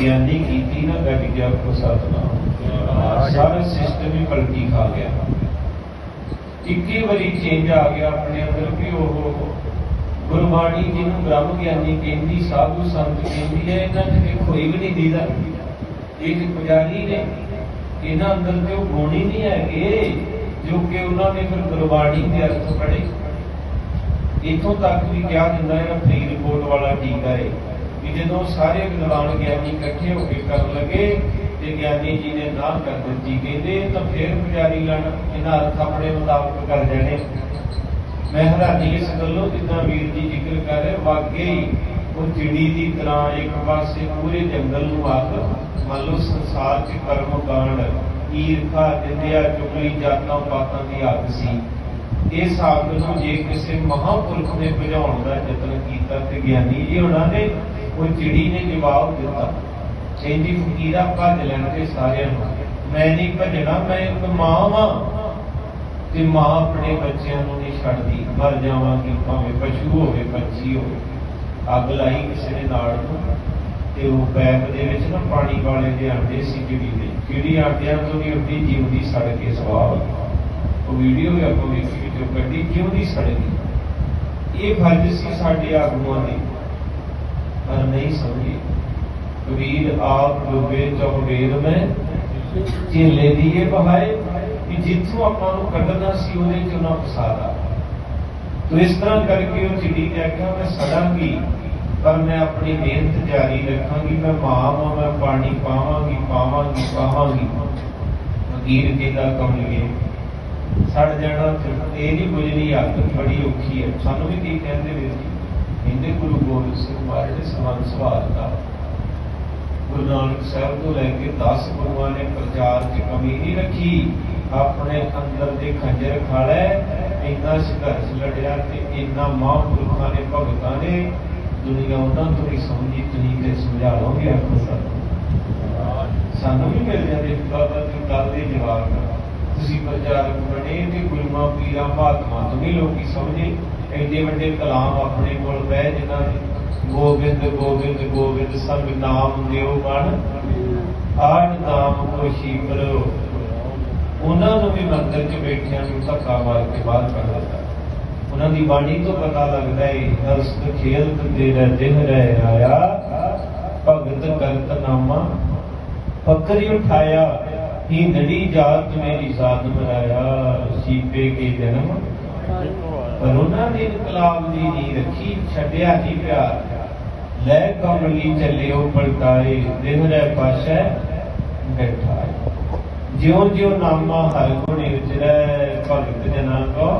ਗਿਆਨੀ ਕੀਤੀ ਨਾ ਗੱਜ ਗਿਆ ਕੋ ਸਤਨਾਮ ਸਾਰਾ ਸਿਸਟਮ ਹੀ ਪਲਟੀ ਖਾ ਗਿਆ। ਇੱਕੀ ਵਾਰੀ ਚੇਂਜ ਆ ਗਿਆ ਆਪਣੇ ਅੰਦਰ ਕਿ ਉਹ ਗੁਰਬਾਣੀ ਜਿਹਨੂੰ ਬ੍ਰਹਮ ਗਿਆਨੀ ਕਹਿੰਦੀ ਸਾਧੂ ਸੰਤ ਕਹਿੰਦੀ ਹੈ ਇਹਨਾਂ ਚ ਤੇ ਕੋਈ ਵੀ ਨਹੀਂ ਦੀਦਾ। ਇਹ ਤੇ ਪੁਜਾਰੀ ਨੇ। ਇਹਨਾਂ ਅੰਦਰ ਤੇ ਉਹ ਗੁਣ ਹੀ ਨਹੀਂ ਹੈਗੇ ਜੋ ਕਿ ਉਹਨਾਂ ਨੇ ਫਿਰ ਗੁਰਬਾਣੀ ਦੇ ਅਰਥ ਪੜ੍ਹੇ। ਇਥੋਂ ਤੱਕ ਵੀ ਕਿਹਾ ਜਾਂਦਾ ਹੈ ਫਰੀਦਕੋਟ ਵਾਲਾ ਟੀਕਾ ਹੈ। ਕਿ ਜਦੋਂ ਸਾਰੇ ਵਿਦਵਾਨ ਗਿਆਨੀ ਇਕੱਠੇ ਹੋ ਕੇ ਕਰਨ ਲੱਗੇ ਤੇ ਗਿਆਨੀ ਜੀ ਨੇ ਨਾ ਕਰ ਦਿੱਤੀ, ਕਹਿੰਦੇ ਤਾਂ ਫਿਰ ਪੁਜਾਰੀ ਲਣ ਇਹਨਾਂ ਅਰਥ ਆਪਣੇ ਮੁਤਾਬਕ ਕਰ ਜਾਣੇ। ਮੈਂ ਹੈਰਾਨੀ ਇਸ ਗੱਲੋਂ ਜਿੱਦਾਂ ਵੀਰ ਜੀ ਜ਼ਿਕਰ ਕਰ ਰਹੇ, ਵਾਕਈ ਉਹ ਚਿੜੀ ਦੀ ਤਰ੍ਹਾਂ ਇੱਕ ਪਾਸੇ ਪੂਰੇ ਜੰਗਲ ਨੂੰ ਆਖ ਮੰਨ ਲਓ ਸੰਸਾਰ 'ਚ ਕਰਮ ਕਾਂਡ ਈਰਖਾ, ਨਿੰਦਿਆ, ਚੁਗਲੀ, ਜਾਤਾਂ, ਪਾਤਾਂ ਦੀ ਅੱਗ ਸੀ। ਇਹ ਸਾਗ ਨੂੰ ਜੇ ਕਿਸੇ ਮਹਾਪੁਰਖ ਨੇ ਭਜਾਉਣ ਦਾ ਯਤਨ ਕੀਤਾ ਤੇ ਗਿਆਨੀ ਜੀ ਉਹਨਾਂ ਨੇ ਉਹ ਚਿੜੀ ਨੇ ਜਵਾਬ ਦਿੱਤਾ। ਕਹਿੰਦੀ, ਫਕੀਰਾ ਭੱਜ ਲੈਣ ਸਾਰਿਆਂ ਨੂੰ। ਮੈਂ ਨਹੀਂ ਭੱਜਣਾ, ਮੈਂ ਇੱਕ ਮਾਂ ਵਾਂ। ਤੇ ਮਾਂ ਆਪਣੇ ਬੱਚਿਆਂ ਨੂੰ ਨਹੀਂ ਛੱਡਦੀ। ਮਰ ਜਾਵਾਂਗੀ ਭਾਵੇਂ ਪਸ਼ੂ ਹੋਵੇ, ਪੰਛੀ ਹੋਵੇ। ਅੱਗ ਲਾਈ ਕਿਸੇ ਨੇ ਨਾੜ ਨੂੰ ਤੇ ਉਹ ਪੈਪ ਦੇ ਵਿੱਚ ਨਾ ਪਾਣੀ ਵਾਲੇ ਦੇ ਆਂਡੇ ਸੀ ਚਿੜੀ ਦੇ ਚਿੜੀ ਆਂਡਿਆਂ ਤੋਂ ਨਹੀਂ ਉੱਡੀ, ਜਿਉਂਦੀ ਸੜ ਕੇ ਸਵਾਹ ਉਹ ਵੀਡੀਓ ਵੀ ਆਪਾਂ ਵੇਖੀ ਵਿੱਚੋਂ ਕੱਢੀ ਕਿਉਂ ਦੀ ਸੜ ਗਈ ਇਹ ਫਰਜ਼ ਸੀ ਸਾਡੇ ਆਗੂਆਂ ਦੀ। ਪਰ ਨਹੀਂ ਸਮਝੇ ਕਬੀਰ ਆਪ ਡੁੱਬੇ ਚੌ ਵੇਦ ਮੈਂ ਚੇਲੇ ਦੀਏ ਬਹਾਏ ਕਿ ਜਿੱਥੋਂ ਆਪਾਂ ਨੂੰ ਕੱਢਣਾ ਸੀ ਉਹਦੇ ਚ ਉਹਨਾਂ ਫਸਾਦਾ ਤੋ ਇਸ ਤਰ੍ਹਾਂ ਕਰਕੇ ਉਹ ਚਿੜੀ ਨੇ ਆਖਿਆ ਮੈਂ ਸੜਾਂਗੀ ਪਰ ਮੈਂ ਆਪਣੀ ਮਿਹਨਤ ਜਾਰੀ ਰੱਖਾਂਗੀ ਮੈਂ ਮਾਂ ਵਾਂ ਮੈਂ ਪਾਣੀ ਪਾਵਾਂਗੀ ਪਾਵਾਂਗੀ ਪਾਵਾਂਗੀ ਫਕੀਰ ਕਹਿੰਦਾ ਕਮਲੀਏ ਸੜ ਜਾਣਾ ਫਿਰ ਇਹ ਨਹੀਂ ਬੁਝਣੀ ਅੱਗ ਬੜੀ ਔਖੀ ਹੈ ਸਾਨੂੰ ਵੀ ਕੀ ਕਹਿੰਦੇ ਵੀਰ ਜੀ ਕਹਿੰਦੇ ਗੁਰੂ ਗੋਬਿੰਦ ਸਿੰਘ ਮਹਾਰਾਜ ਨੇ ਸਮਾਨ ਸਵਾਲ ਗੁਰੂ ਨਾਨਕ ਸਾਹਿਬ ਤੋਂ ਲੈ ਕੇ 10 ਗੁਰੂਆਂ ਨੇ ਪ੍ਰਚਾਰ 'ਚ ਕਮੀ ਨਹੀਂ ਰੱਖੀ। ਆਪਣੇ ਅੰਦਰ ਦੇ ਖੰਜਰ ਖਾਲੇ ਇੰਨਾ ਸੰਘਰਸ਼ ਲੜਿਆ ਤੇ ਇੰਨਾ ਮਹਾਂਪੁਰਖਾਂ ਨੇ ਭਗਤਾਂ ਨੇ ਦੁਨੀਆ ਉਹਨਾਂ ਤੋਂ ਨਹੀਂ ਸਮਝੀ, ਤੁਸੀਂ ਤੇ ਸਮਝਾ ਲਓਗੇ ਆਖੋ ਸਾਨੂੰ। ਵੀ ਮਿਲ ਜਾਂਦੇ ਬਾਬਾ ਜੀ ਗੱਲ ਦੇ ਜਵਾਬ ਤੁਸੀਂ ਪ੍ਰਚਾਰਕ ਬਣੇ ਤੇ ਗੁਰੂਆਂ, ਪੀਰਾਂ, ਮਹਾਤਮਾ ਤੋਂ ਵੀ ਲੋਕੀ ਸਮਝੇ। ਐਡੇ ਵੱਡੇ ਕਲਾਮ ਆਪਣੇ ਕੋਲ ਬਹਿ ਜਿਨ੍ਹਾਂ ਦੇ ਗੋਬਿੰਦ ਗੋਬਿੰਦ ਗੋਬਿੰਦ ਸਭ ਨਾਮ ਦਿਓ ਗਣ ਆਣ ਨਾਮ ਕੋਸ਼ੀ ਕਰੋ। ਉਹਨਾਂ ਨੂੰ ਵੀ ਮੰਦਰ 'ਚ ਬੈਠਿਆਂ ਨੂੰ ਧੱਕਾ ਮਾਰ ਕੇ ਬਾਹਰ ਕੱਢ ਦਿੱਤਾ। ਉਹਨਾਂ ਦੀ ਬਾਣੀ ਤੋਂ ਪਤਾ ਲੱਗਦਾ ਹੈ ਅਰਸਤ ਖੇਲਤ ਤੇਰਾ ਦਿਨ ਰਹਿ ਆਇਆ। ਭਗਤ ਕਰਤ ਨਾਮਾ ਫਕਰੀ ਉਠਾਇਆ। ਹੀ ਨੜੀ ਜਾਤ ਮੇਰੀ ਸਾਧ ਮਰਾਇਆ। ਸੀਪੇ ਕੇ ਜਨਮ ਪਰ ਉਹਨਾਂ ਨੇ ਇਨਕਲਾਬ ਦੀ ਨਹੀਂ ਰੱਖੀ ਛੱਡਿਆ ਨਹੀਂ ਪਿਆਰ ਲੈ ਕਮਲੀ ਚੱਲਿਓ ਪਲਟਾਏ ਦਿਨ ਰਹਿ ਪਾਸ਼ੈ ਬੈਠਾ ਜਿਉਂ ਜਿਉਂ ਨਾਮਾ ਹਰ ਗੁਣੇ ਉਚਰੈ ਭਗਤ ਜਨਾਂ ਕੋ